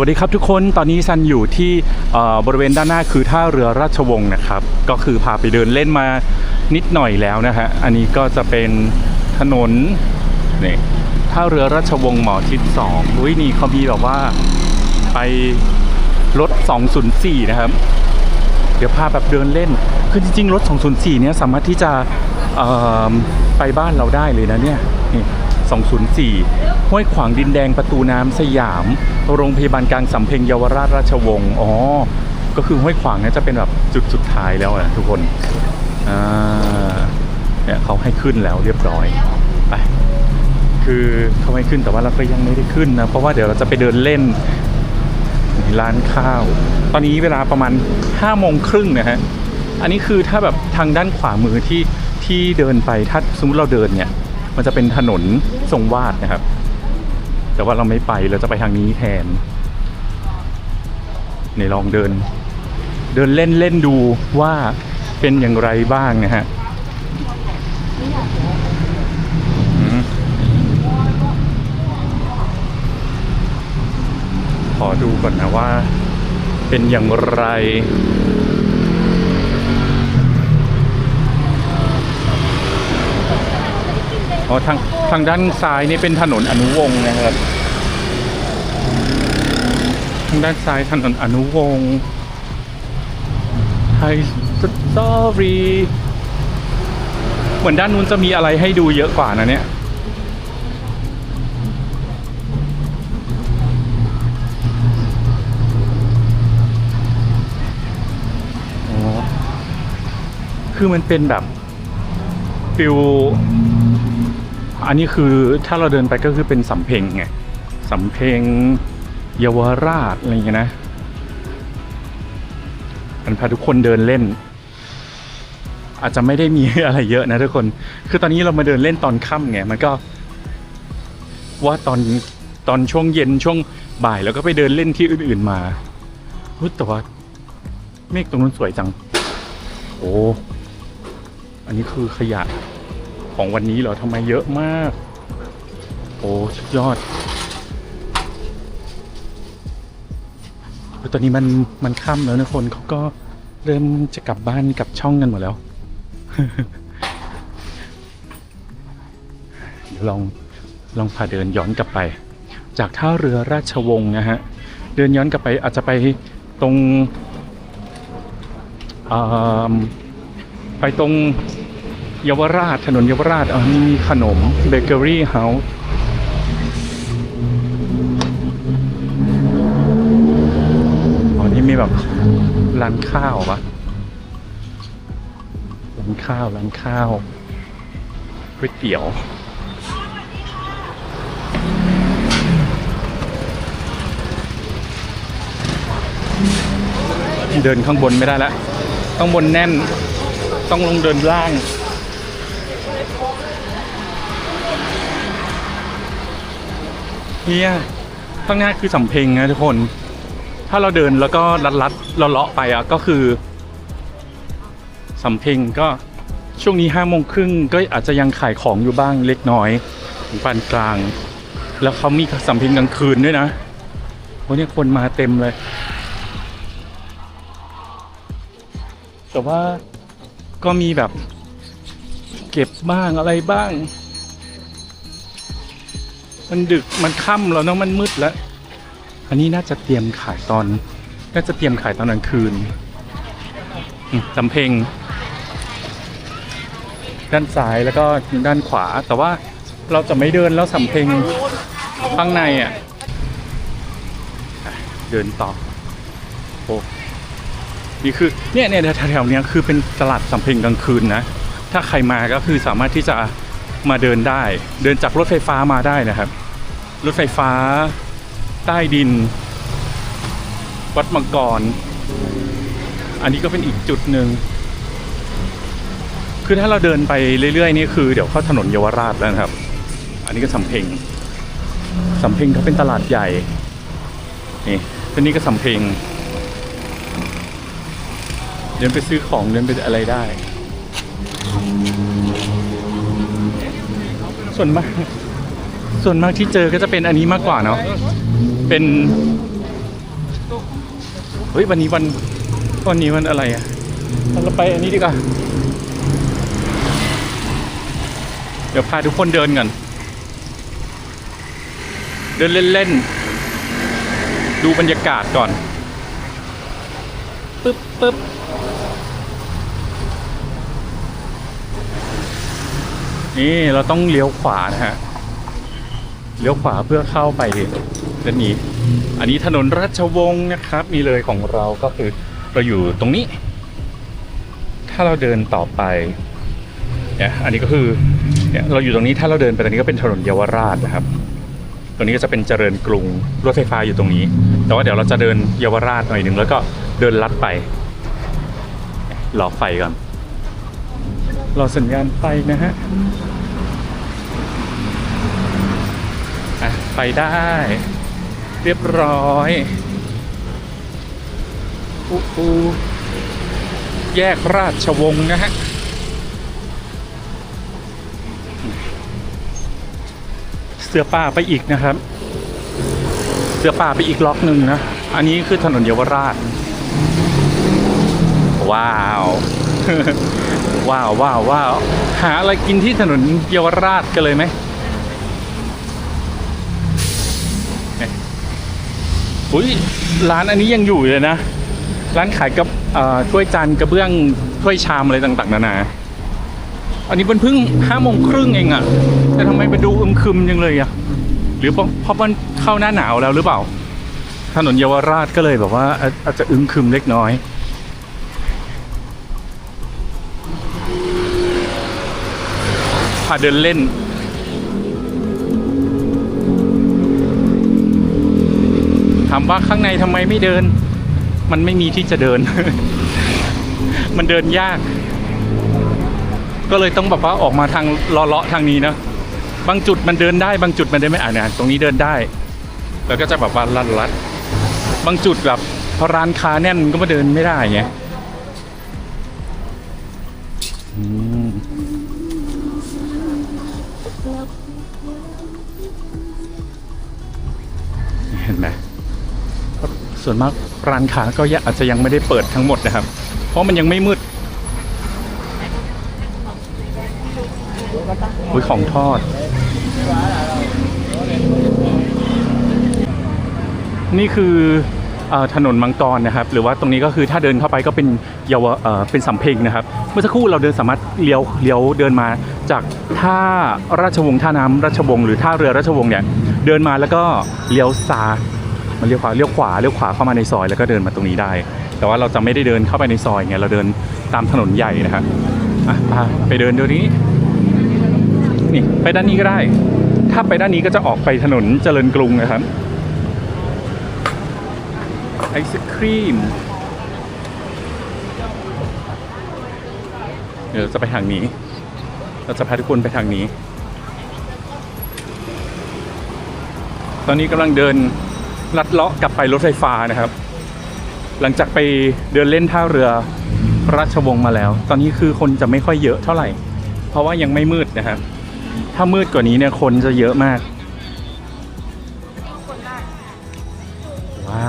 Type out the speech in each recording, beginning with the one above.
วัสดีครับทุกคนตอนนี้ซันอยู่ที่บริเวณด้านหน้าคือท่าเรือราชวงศ์นะครับ ก็คือพาไปเดินเล่นมานิดหน่อยแล้วนะฮะอันนี้ก็จะเป็นถนนนี่ท่าเรือราชวงศ์หมอชิดสองอุ้ยนี่เขามีแบบว่าไปรถ 204 นะครับ เดี๋ยวพาแบบเดินเล่น คือจริงๆ รถ 204 เนี่ยสามารถที่จะไปบ้านเราได้เลยนะเนี่ย 204 ห้วยขวางดินแดงประตูน้ำสยาม โรงพยาบาลกลางสำเพ็งเยาวราชราชวงศ์อ๋อ ก็คือห้วยขวางเนี่ยจะเป็นแบบจุดสุดท้ายแล้วนะทุกคนอ่าเนี่ยเขาให้ขึ้นแล้วเรียบร้อยไปคือเขาให้ขึ้นแต่ว่าเราก็ยังไม่ได้ขึ้นนะ เพราะว่าเดี๋ยวเราจะไปเดินเล่นร้านข้าว ตอนนี้เวลาประมาณ5้าโมงครึ่งนะฮะ อันนี้คือถ้าแบบทางด้านขวามือที่ที่เดินไปถ้าสมมติเราเดินเนี่ย มันจะเป็นถนนทรงวาดนะครับ แต่ว่าเราไม่ไปเราจะไปทางนี้แทนในลองเดิน เดินเล่นเล่นดูว่าเป็นอย่างไรบ้างนะฮะขอดูก่อนนะว่าเป็นอย่างไร อ๋อทางทางด้านซ้ายนี่เป็นถนนอนุวงศ์นะครับ ทางด้านซ้ายถนนอนุวงศ์ไฮสตอรีเหมือนด้านนู้นจะมีอะไรให้ดูเยอะกว่านะเนี่ยคือมันเป็นแบบฟิล อันนี้คือถ้าเราเดินไปก็คือเป็นสำเพ็งไงสำเพ็งเยาวราชอะไรอย่างเงี้ยนะมันพาทุกคนเดินเล่น อาจจะไม่ได้มีอะไรเยอะนะทุกคน คือตอนนี้เรามาเดินเล่นตอนค่ำไงมันก็ว่าตอนตอนช่วงเย็นช่วงบ่ายแล้วก็ไปเดินเล่นที่อื่น ๆมาเฮ้ยแต่ว่าเมฆตรงนั้นสวยจัง โอ้ อันนี้คือขยะ ของวันนี้เหรอทำไมเยอะมาก โอ้สุดยอดเฮ้ยตอนนี้มันมันค่ำแล้วนะคนเขาก็เริ่มจะกลับบ้านกลับช่องกันหมดแล้ว เดี๋ยวลองลองพาเดินย้อนกลับไป จากท่าเรือราชวงศ์นะฮะ เดินย้อนกลับไปอาจจะไปตรงไปตรง เยาวราชถนนเยาวราชอ๋อนี่มีขนมเบเกอรี่เฮาส์อ๋อนี่มีแบบร้านข้าวปะร้านข้าวร้านข้าวก๋วยเตี๋ยวเดินข้างบนไม่ได้แล้ว ต้องบนแน่น ต้องลงเดินล่าง เฮียข้างหน้าคือสำเพ็งนะทุกคน ถ้าเราเดินแล้วก็ลัดลัดๆเราเลาะไปอะก็คือสำเพ็งก็ช่วงนี้ห้าโมงครึ่งก็อาจจะยังขายของอยู่บ้างเล็กน้อยปานกลาง แล้วเขามีสำเพ็งกลางคืนด้วยนะโอ้เนี่ยคนมาเต็มเลยแต่ว่าก็มีแบบ เก็บบ้างอะไรบ้าง มันดึกมันค่ำแล้วเนาะมันมืดแล้ว อันนี้น่าจะเตรียมขายตอน น่าจะเตรียมขายตอนกลางคืนอืมสำเพ็งด้านซ้ายแล้วก็ด้านขวา แต่ว่าเราจะไม่เดินแล้วสำเพ็งข้างในอะ เดินต่อโอ้นี่คือเนี่ยเนี่ยแถวๆเนี้ยคือเป็นตลาดสำเพ็งกลางคืนนะ ถ้าใครมาก็คือสามารถที่จะ มาเดินได้ เดินจากรถไฟฟ้ามาได้นะครับ รถไฟฟ้า ใต้ดิน วัดมังกร อันนี้ก็เป็นอีกจุดหนึ่งคือถ้าเราเดินไปเรื่อยๆนี่คือเดี๋ยวเข้าถนนเยาวราชแล้วนะครับ อันนี้ก็สำเพ็งสำเพ็งเขาเป็นตลาดใหญ่นี่ตัวนี้ก็สำเพ็งเดินไปซื้อของเดินไปอะไรได้ ส่วนมาก ส่วนมากที่เจอก็จะเป็นอันนี้มากกว่าเนาะเป็นเฮ้ยวันนี้วันวันนี้วันอะไรอะเราไปอันนี้ดีกว่าเดี๋ยวพาทุกคนเดินกันเดินเล่นๆดูบรรยากาศก่อนปึ๊บปึ๊บ นี่เราต้องเลี้ยวขวานะฮะ เลี้ยวขวาเพื่อเข้าไปด้านนี้ อันนี้ถนนราชวงศ์นะครับ มีเลยของเราก็คือเราอยู่ตรงนี้ ถ้าเราเดินต่อไปเนี่ยอันนี้ก็คือเนี่ยเราอยู่ตรงนี้ถ้าเราเดินไปตรงนี้ก็เป็นถนนเยาวราชนะครับ ตรงนี้ก็จะเป็นเจริญกรุงรถไฟฟ้าอยู่ตรงนี้ แต่ว่าเดี๋ยวเราจะเดินเยาวราชหน่อยหนึ่งแล้วก็เดินลัดไปรอไฟก่อน รอสัญญาณไฟนะฮะไปได้ เรียบร้อยอู้อูแยกราชวงศ์นะฮะเสือป่าไปอีกนะครับ เสือป่าไปอีกล็อกหนึ่งนะ อันนี้คือถนนเยาวราช ว้าว ว้าวว้าวว้าวหาอะไรกินที่ถนนเยาวราชกันเลยไหมนี่ยอุ้ยร้านอันนี้ยังอยู่เลยนะ ร้านขายกับอ่อถ้วยจานกระเบื้องถ้วยชามอะไรต่างๆนานา อันนี้มันเพิ่งห้าโมงครึ่งเองอะแต่ทำไมไปดูอึมครึมยังเลยอะหรือเพราะเพราะมันเข้าหน้าหนาวแล้วหรือเปล่า ถนนเยาวราชก็เลยแบบว่าอาอาจจะอึมครึมเล็กน้อย พาเดินเล่น ถามว่าข้างในทำไมไม่เดิน มันไม่มีที่จะเดิน มันเดินยาก ก็เลยต้องแบบว่าออกมาทางเลาะๆทางนี้นะบางจุดมันเดินได้บางจุดมันเดินไม่อ่านนะตรงนี้เดินได้ แล้วก็จะแบบว่าลัดลัดบางจุดแบบพอร้านค้าแน่นก็มาเดินไม่ได้ไง ส่วนมากร้านค้าก็อาจจะยังไม่ได้เปิดทั้งหมดนะครับ เพราะมันยังไม่มืดอุ้ยของทอด นี่คืออถนนมังกรนะครับ หรือว่าตรงนี้ก็คือถ้าเดินเข้าไปก็เป็นเยาวเออเป็นสำเพ็งนะครับ เมื่อสักครู่เราเดินสามารถเลี้ยวเลี้ยวเดินมาจากท่าราชวงศ์ท่าน้ำราชวงศ์หรือท่าเรือราชวงศ์เนี่ยเดินมาแล้วก็เลี้ยวซ้าย มันเลี้ยวขวาเลี้ยวขวาเลี้ยวขวาเข้ามาในซอยแล้วก็เดินมาตรงนี้ได้ แต่ว่าเราจะไม่ได้เดินเข้าไปในซอยไงเราเดินตามถนนใหญ่นะครับอะพาไปเดินเดี๋ยวนี้นี่ไปด้านนี้ก็ได้ ถ้าไปด้านนี้ก็จะออกไปถนนเจริญกรุงนะครับไอศครีมเดี๋ยวจะไปทางนี้ เราจะพาทุกคนไปทางนี้ ตอนนี้กำลังเดิน ลัดเลาะกลับไปรถไฟฟ้านะครับ หลังจากไปเดินเล่นท่าเรือราชวงศ์มาแล้ว ตอนนี้คือคนจะไม่ค่อยเยอะเท่าไหร่ เพราะว่ายังไม่มืดนะครับ ถ้ามืดกว่านี้เนี่ยคนจะเยอะมากว้า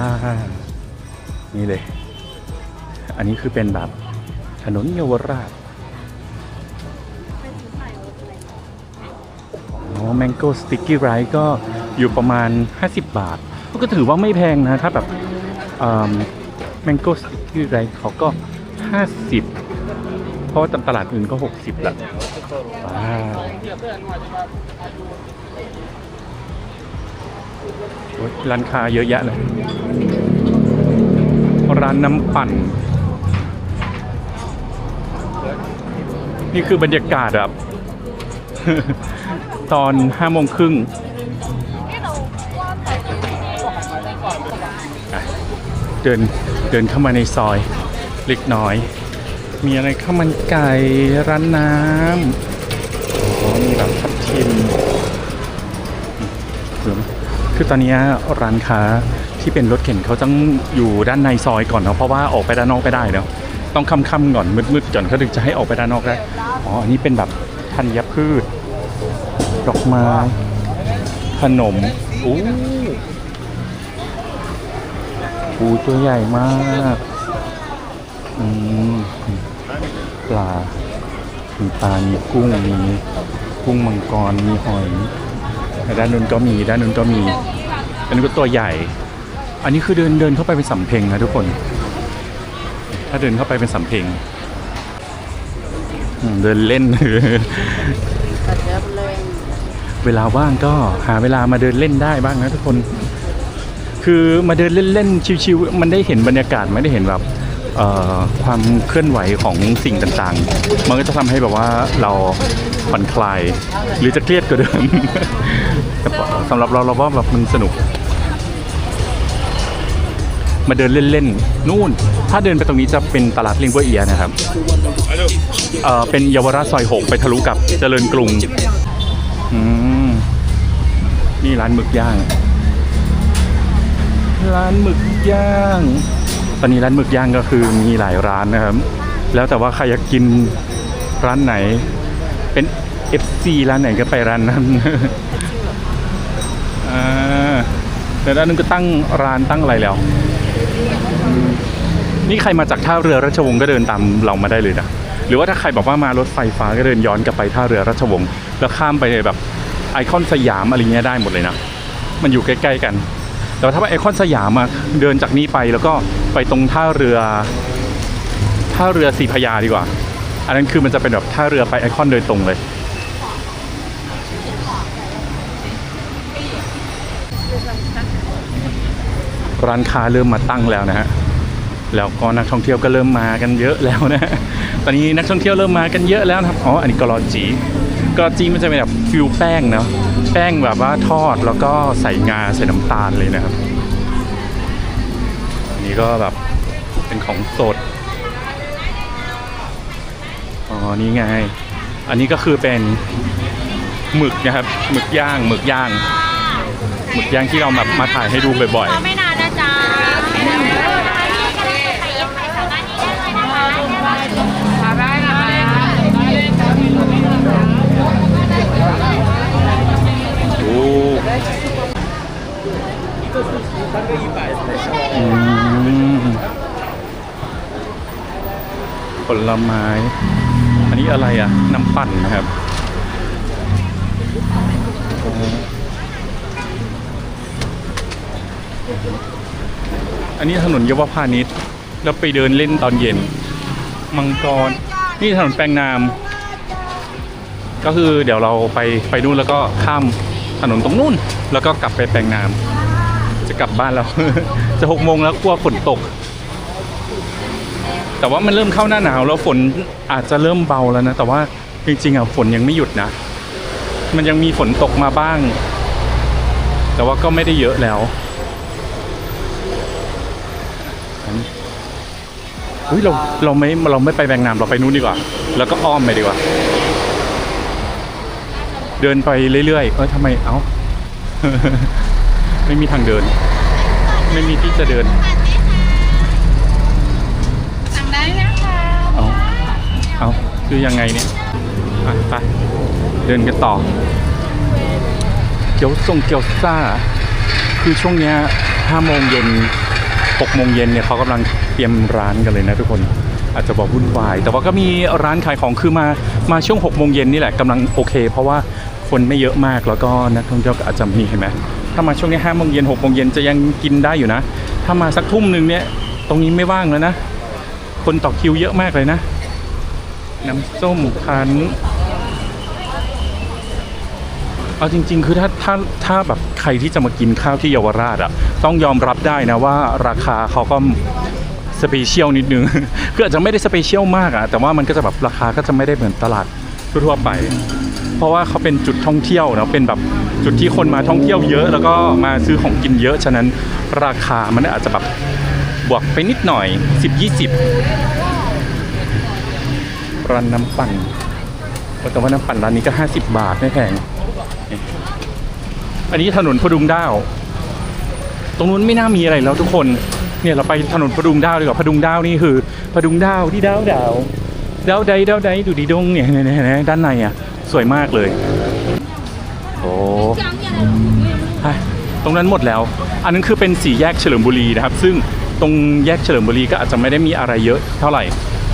นี่เลย อันนี้คือเป็นแบบถนนเยาวราชอ๋อ Mango Sticky Rice ก็อยู่ประมาณ 50 บาท ก็ถือว่าไม่แพงนะ ถ้าแบบเอิ่ม Mango Sticky Rice เขาก็ 50 เพราะว่าตลาดอื่นก็ 60ละว้าวโอ๊ยร้านค้าเยอะแยะเลย ร้านน้ำปั่น นี่คือบรรยากาศแบบ ตอนห้าโมงครึ่ง เดินเดินเข้ามาในซอยเล็กน้อย มีอะไรข้าวมันไก่ร้านน้ำอ๋อมีแบบทับทิมคือตอนนี้ร้านค้าที่เป็นรถเข็นเขาต้องอยู่ด้านในซอยก่อนเนาะเพราะว่าออกไปด้านนอกไม่ได้เนาะต้องค่ำๆก่อนมืดๆก่อนเขาถึงจะให้ออกไปด้านนอกได้อ๋ออันนี้เป็นแบบธัญพืชดอกไม้ขนมอู้ ปูตัวใหญ่มากอืมปลา มีปลา มีกุ้ง มีกุ้งมังกร มีหอยแต่ด้านนู้นก็มี ด้านนู้นก็มี อันนี้ก็ตัวใหญ่ อันนี้คือเดินเดินเข้าไปเป็นสำเพ็งนะทุกคน ถ้าเดินเข้าไปเป็นสำเพ็งอืมเดินเล่น เวลาว่างก็หาเวลามาเดินเล่นได้บ้างนะทุกคน คือมาเดินเล่นๆชิวๆมันได้เห็นบรรยากาศไม่ได้เห็นแบบความเคลื่อนไหวของสิ่งต่างๆ มันก็จะทำให้แบบว่าเราผ่อนคลาย หรือจะเครียดกว่าเดิมสำหรับเราเราว่าแบบมันสนุก มาเดินเล่นๆนู่น ถ้าเดินไปตรงนี้จะเป็นตลาดลิงเวอร์เอียนะครับเเป็นเยาวราชซอยหกไปทะลุกับเจริญกรุงนี่ร้านหมึกย่าง ร้านหมึกย่าง ตอนนี้ร้านหมึกย่างก็คือมีหลายร้านนะครับ แล้วแต่ว่าใครอยากกินร้านไหน เป็น FC ร้านไหนก็ไปร้านนั้นแต่ด้านนึงก็ตั้งร้านตั้งอะไรแล้ว นี่ใครมาจากท่าเรือราชวงศ์ก็เดินตามเรามาได้เลยนะหรือว่าถ้าใครบอกว่ามารถไฟฟ้าก็เดินย้อนกลับไปท่าเรือราชวงศ์แล้วข้ามไปแบบไอคอนสยามอะไรเงี้ยได้หมดเลยนะ มันอยู่ใกล้ ๆ กัน แต่ว่าถ้าว่าไอคอนสยามอะเดินจากนี้ไปแล้วก็ไปตรงท่าเรือท่าเรือสีพยาดีกว่า อันนั้นคือมันจะเป็นแบบท่าเรือไปไอคอนโดยตรงเลย ร้านค้าเริ่มมาตั้งแล้วนะฮะแล้วก็นักท่องเที่ยวก็เริ่มมากันเยอะแล้วนะ ตอนนี้นักท่องเที่ยวเริ่มมากันเยอะแล้วครับ อ๋อ อันนี้กรอจีกรอจีมันจะเป็นแบบฟิวแป้งเนาะ แป้งแบบว่าทอดแล้วก็ใส่งาใส่น้ำตาลเลยนะครับอันนี้ก็แบบเป็นของสด อ๋อ นี่ไง อันนี้ก็คือเป็นหมึกนะครับ หมึกย่าง หมึกย่าง หมึกย่างที่เราแบบมาถ่ายให้ดูบ่อยๆ ผลไม้ อันนี้อะไรอะน้ำปั่นนะครับอันนี้ถนนเยาวพาณิชย์แล้วไปเดินเล่นตอนเย็น มังกร นี่ถนนแปลงนาม ก็คือเดี๋ยวเราไปไปนู่นแล้วก็ข้ามถนนตรงนู่น แล้วก็กลับไปแปลงนาม จะกลับบ้านแล้ว จะหกโมงแล้วกลัวฝนตก แต่ว่ามันเริ่มเข้าหน้าหนาวแล้วฝนอาจจะเริ่มเบาแล้วนะ แต่ว่าจริงๆอะฝนยังไม่หยุดนะ มันยังมีฝนตกมาบ้าง แต่ว่าก็ไม่ได้เยอะแล้วอุ้ยเราเราไม่เราไม่ไปแบงนามเราไปนู่นดีกว่า แล้วก็อ้อมไปดีกว่า เดินไปเรื่อยๆเออทำไมเอ้าไม่มีทางเดิน ไม่มีที่จะเดิน สั่งได้นะคะ เอาเอา คือยังไงเนี่ยไปเดินกันต่อ เกี๊ยวทรงเกี๊ยวซ่า คือช่วงเนี้ยห้าโมงเย็นหกโมงเย็นเนี่ยเขากำลังเตรียมร้านกันเลยนะทุกคนอาจจะบอกวุ่นวาย แต่ว่าก็มีร้านขายของคือมามาช่วงหกโมงเย็นนี่แหละกำลังโอเค เพราะว่าคนไม่เยอะมากแล้วก็นักท่องเที่ยวอาจจะมีเห็นไหมถ้ามาช่วงนี้ห้าโมงเย็นหกโมงเย็นจะยังกินได้อยู่นะ ถ้ามาสักทุ่มหนึ่งเนี่ยตรงนี้ไม่ว่างแล้วนะ คนต่อคิวเยอะมากเลยนะ น้ำส้มคั้นเอาจริง ๆ คือถ้าถ้าถ้าแบบใครที่จะมากินข้าวที่เยาวราชอะต้องยอมรับได้นะว่าราคาเขาก็สเปเชียลนิดนึงคืออาจจะไม่ได้สเปเชียลมากอะแต่ว่ามันก็จะแบบราคาก็จะไม่ได้เหมือนตลาดทั่วๆไป เพราะว่าเขาเป็นจุดท่องเที่ยวเนาะเป็นแบบจุดที่คนมาท่องเที่ยวเยอะ แล้วก็มาซื้อของกินเยอะฉะนั้นราคามันอาจจะแบบบวกไปนิดหน่อย 10-20 ร้านน้ำปั่นแต่ว่าน้ำปั่นร้านนี้ก็ 50 บาทไม่แพง อันนี้ถนนพดุงด้าว ตรงนู้นไม่น่ามีอะไรแล้วทุกคน เนี่ยเราไปถนนพดุงด้าวดีกว่าพดุงด้าวนี่คือพดุงด้าวที่ดาวดาวดาวใดดาวใดดูดีดงเนี่ยเนด้านในอะสวยมากเลย โอ้ตรงนั้นหมดแล้ว อันนั้นคือเป็นสี่แยกเฉลิมบุรีนะครับ ซึ่งตรงแยกเฉลิมบุรีก็อาจจะไม่ได้มีอะไรเยอะเท่าไหร่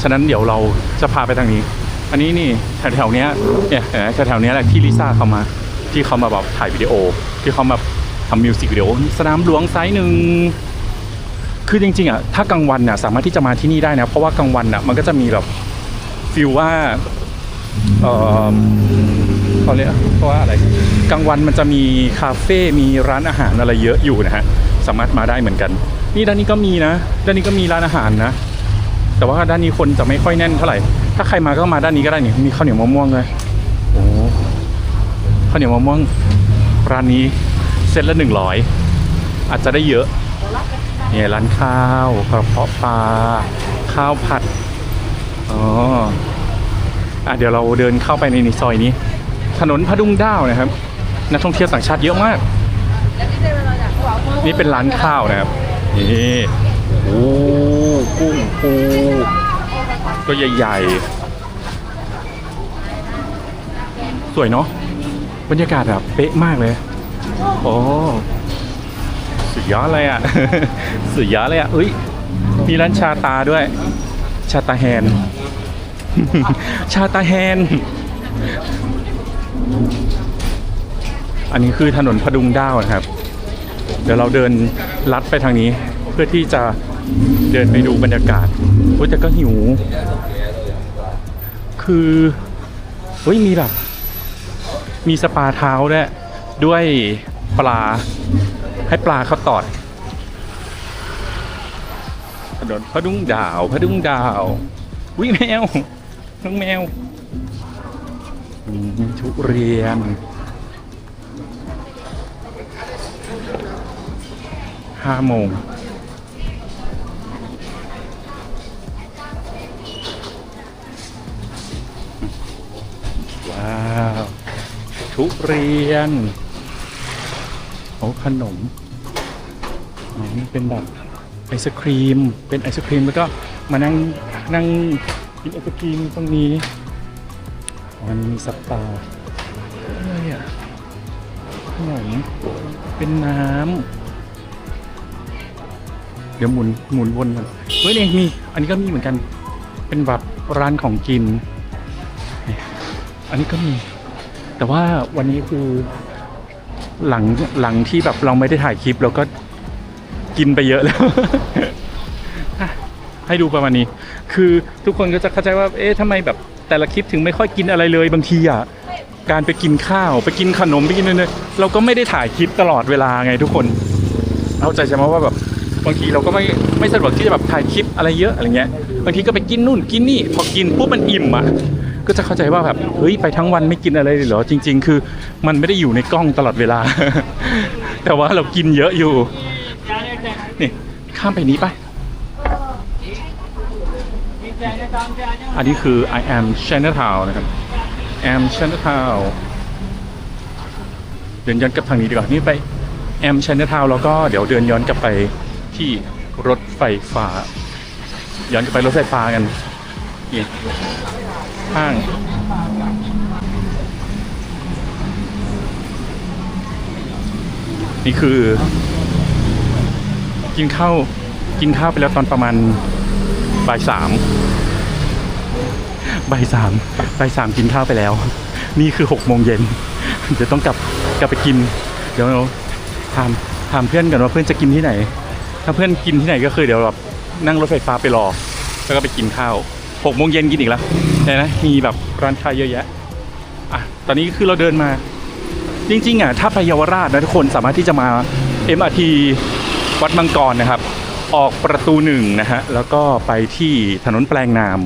ฉะนั้นเดี๋ยวเราจะพาไปทางนี้ อันนี้นี่แถวๆเนี้ยเนี่ยแถวๆเนี้ยแหละที่ลิซ่าเขามา ที่เขามาแบบถ่ายวิดีโอ ที่เขามาทำมิวสิกวิดีโอสนามหลวงไซส์หนึ่งคือจริงๆอะถ้ากลางวันน่ะสามารถที่จะมาที่นี่ได้นะเพราะว่ากลางวันน่ะมันก็จะมีแบบฟิลว่าเออเขาเรียกว่าอะไรกลางวันมันจะมีคาเฟ่มีร้านอาหารอะไรเยอะอยู่นะฮะสามารถมาได้เหมือนกัน นี่ด้านนี้ก็มีนะด้านนี้ก็มีร้านอาหารนะ แต่ว่าด้านนี้คนจะไม่ค่อยแน่นเท่าไหร่ ถ้าใครมาก็มาด้านนี้ก็ได้นี่มีข้าวเหนียวมะม่วงเลยโอ้ข้าวเหนียวมะม่วงร้านนี้เซตละหนึ่งร้อยอาจจะได้เยอะเนี่ยร้านข้าวกระเพาะปลาข้าวผัดอ๋ออะเดี๋ยวเราเดินเข้าไปในในซอยนี้ ถนนพดุงด้าวนะครับนักท่องเที่ยวต่างชาติเยอะมาก นี่เป็นร้านข้าวนะครับนี่โอ้ กุ้งปูก็ใหญ่ๆ สวยเนาะบรรยากาศแบบเป๊ะมากเลย โอ้สุดยอดเลยอะ สุดยอดเลยอะอุ้ยมีร้านชาตาด้วย ชาตาแฮน ชาตาแฮน อันนี้คือถนนพดุงด้าวนะครับ เดี๋ยวเราเดินลัดไปทางนี้เพื่อที่จะ เดินไปดูบรรยากาศโอ้แต่ก็หิว คือเฮ้ยมีแบบ มีสปาเท้าด้วยด้วยปลา ให้ปลาเขาตอดถนนพะดุงดาวพะดุงดาววิแมวน้องแมวอืมทุเรียนห้าโมงาวทุเรียน โอ้ขนมอ๋อนี่เป็นแบบไอศครีม เป็นไอศครีมแล้วก็มานั่งนั่งกินไอศครีมตรงนี้อ๋อมันมีสปาอะไรอะขนมเป็นน้ำเดี๋ยวหมุนหมุนวนกันเฮ้ยนี่มี อันนี้ก็มีเหมือนกัน เป็นแบบร้านของกิน อันนี้ก็มี แต่ว่าวันนี้คือหลังหลังที่แบบเราไม่ได้ถ่ายคลิปเราก็กินไปเยอะแล้ว ให้ดูประมาณนี้ คือทุกคนก็จะเข้าใจว่า เอ๊ะทำไมแบบแต่ละคลิปถึงไม่ค่อยกินอะไรเลยบางทีอะการไปกินข้าวไปกินขนมไปกินเนี่ยเราก็ไม่ได้ถ่ายคลิปตลอดเวลาไงทุกคนเข้าใจใช่ไหมว่าแบบบางทีเราก็ไม่ไม่สะดวกที่จะแบบถ่ายคลิปอะไรเยอะอะไรเงี้ยบางทีก็ไปกินนู่นกินนี่พอกินปุ๊บมันอิ่มอะ ก็จะเข้าใจว่าแบบเฮ้ยไปทั้งวันไม่กินอะไรเลยเหรอจริง ๆ คือมันไม่ได้อยู่ในกล้องตลอดเวลา แต่ว่าเรากินเยอะอยู่นี่ข้ามไปนี้ไปอันนี้คือ I am Chinatown นะครับ I am Chinatown เดินย้อนกลับทางนี้ดีกว่า นี่ไป am Chinatown แล้วก็เดี๋ยวเดินย้อนกลับไปที่รถไฟฟ้า ย้อนกลับไปรถไฟฟ้ากันนี่ ห้าง นี่คือ กินข้าวกินข้าวไปแล้วตอนประมาณบ่ายสามบ่ายสามบ่ายสามกินข้าวไปแล้ว นี่คือหกโมงเย็นเดี๋ยวต้องกลับกลับไปกิน เดี๋ยวถามถามเพื่อนกันว่าเพื่อนจะกินที่ไหน ถ้าเพื่อนกินที่ไหนก็คือเดี๋ยวแบบนั่งรถไฟฟ้าไปรอ แล้วก็ไปกินข้าวหกโมงเย็นกินอีกแล้ว เห็นไหมมีแบบร้านค้าเยอะแยะอะตอนนี้คือเราเดินมา จริงๆอะถ้าไปเยาวราชนะทุกคนสามารถที่จะมา MRT วัดมังกรนะครับ ออกประตูหนึ่งนะฮะแล้วก็ไปที่ถนนแปลงนาม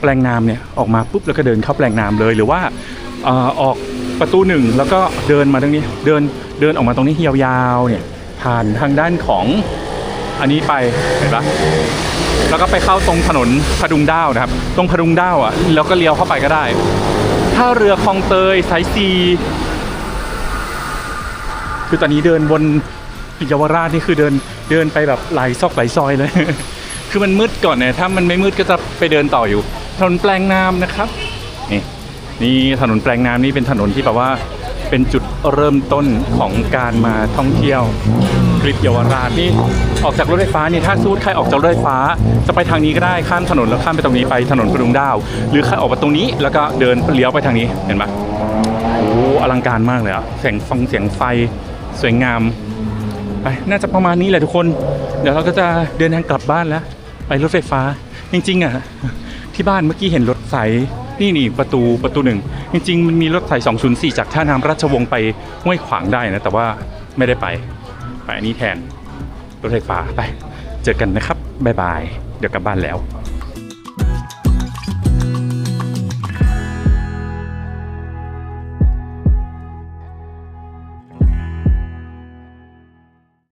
แปลงนามเนี่ยออกมาปุ๊บแล้วก็เดินเข้าแปลงนามเลยหรือว่าอ่อออกประตูหนึ่งแล้วก็เดินมาตรงนี้เดินเดินออกมาตรงนี้ยาวๆเนี่ยผ่านทางด้านของอันนี้ไปเห็นปะ แล้วก็ไปเข้าตรงถนนพดุงด้าวนะครับ ตรงพดุงด้าวอะแล้วก็เลี้ยวเข้าไปก็ได้ท่าเรือคลองเตยสายซีคือตอนนี้เดินบนเยาวราชนี่คือเดินเดินไปแบบหลายซอกหลายซอยเลย คือมันมืดก่อนเนี่ยถ้ามันไม่มืดก็จะไปเดินต่ออยู่ ถนนแปลงนามนะครับนี่นี่ถนนแปลงนามนี่เป็นถนนที่แบบว่าเป็นจุดเริ่มต้นของการมาท่องเที่ยว กริปเยาวราชนี่ออกจากรถไฟฟ้านี่ถ้าสูดใครออกจากรถไฟฟ้า จะไปทางนี้ก็ได้ข้ามถนนแล้วข้ามไปตรงนี้ไปถนนพดุงดาว หรือใครออกมาตรงนี้แล้วก็เดินเลี้ยวไปทางนี้เห็นปะโอ้อลังการมากเลยอะแสงฟองเสียงไฟสวยงามไปน่าจะประมาณนี้แหละทุกคน เดี๋ยวเราก็จะเดินทางกลับบ้านแล้ว ไปรถไฟฟ้าจริงๆอะที่บ้านเมื่อกี้เห็นรถไฟนี่นี่ประตูประตูหนึ่งจริง ๆ มันมีรถไฟ204 จากท่าน้ำราชวงศ์ไปห้วยขวางได้นะ แต่ว่าไม่ได้ไป ไปอันนี้แทนรถไฟฟ้าไป เจอกันนะครับ บ๊ายบาย เดี๋ยวกลับบ้านแล้ว